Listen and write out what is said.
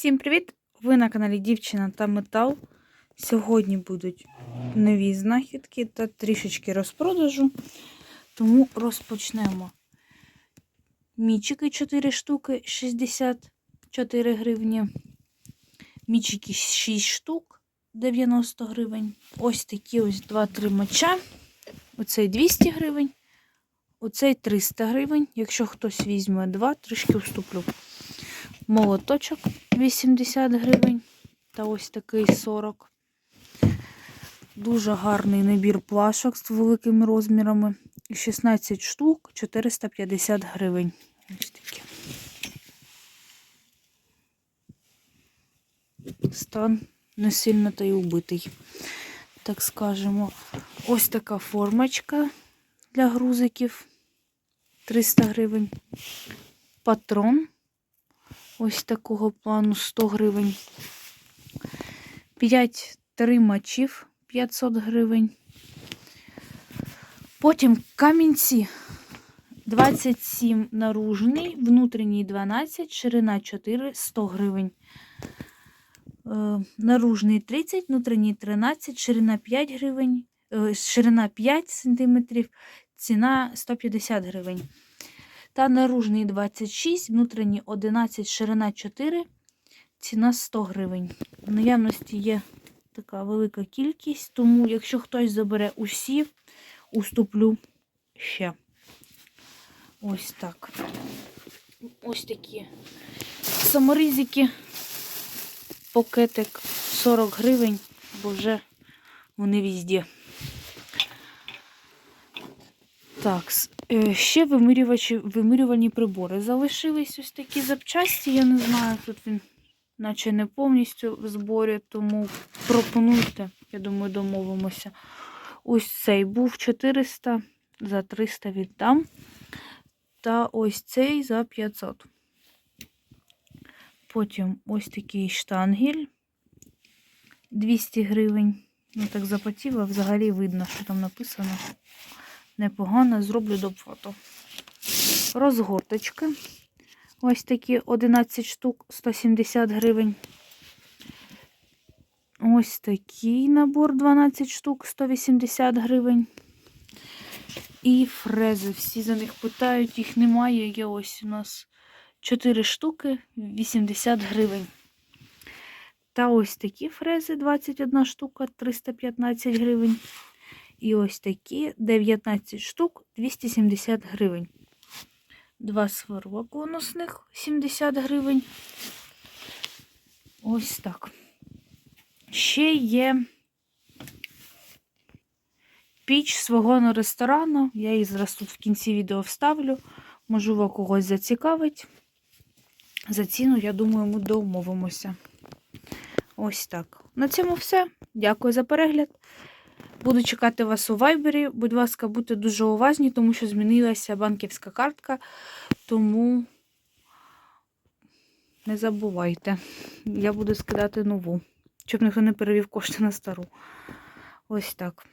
Всім привіт! Ви на каналі Дівчина та Метал. Сьогодні будуть нові знахідки та трішечки розпродажу. Тому розпочнемо. Мічики 4 штуки 64 гривні. Мічики 6 штук 90 гривень. Ось такі ось два тримача. Оцей 200 гривень. Оцей 300 гривень. Якщо хтось візьме два, трішки вступлю. Молоточок 80 гривень. Та ось такий 40. Дуже гарний набір плашок з великими розмірами. 16 штук 450 гривень. Ось такі. Стан не сильно та й убитий. Так скажемо. Ось така формочка для грузиків. 300 гривень. Патрон. Ось такого плану 100 гривень. 5 тримачів 500 гривень. Потім камінці 27 наружний, внутрішній 12, ширина 4, 100 гривень. Е, наружний 30, внутрішній 13, ширина 5 гривень, е, ширина 5 сантиметрів, ціна 150 гривень. Та наружний 26, внутрішній 11, ширина 4, ціна 100 гривень. В наявності є така велика кількість, тому якщо хтось забере усі, уступлю ще. Ось так. Ось такі саморизики. Пакетик 40 гривень, бо вже вони везде. Так, ще вимірювачі, вимірювальні прибори. Залишились ось такі запчасті, я не знаю, тут він наче не повністю в зборі, тому пропонуйте, я думаю, домовимося. Ось цей був 400, за 300 віддам. Та ось цей за 500. Потім ось такий штангель 200 гривень. Ну так запотіло, взагалі видно, що там написано непогано, зроблю до фото. Розгорточки. Ось такі 11 штук, 170 гривень. Ось такий набор 12 штук, 180 гривень. І фрези. Всі за них питають, їх немає. Є ось у нас 4 штуки, 80 гривень. Та ось такі фрези 21 штука, 315 гривень. І ось такі 19 штук 270 гривень. Два сверло конусних 70 гривень. Ось так. Ще є піч свого ресторану. Я її зараз тут в кінці відео вставлю. Можливо, когось зацікавить. За ціну, я думаю, ми домовимося. Ось так. На цьому все. Дякую за перегляд. Буду чекати вас у вайбері. Будь ласка, будьте дуже уважні, тому що змінилася банківська картка. Тому не забувайте. Я буду скидати нову, щоб ніхто не перевів кошти на стару. Ось так.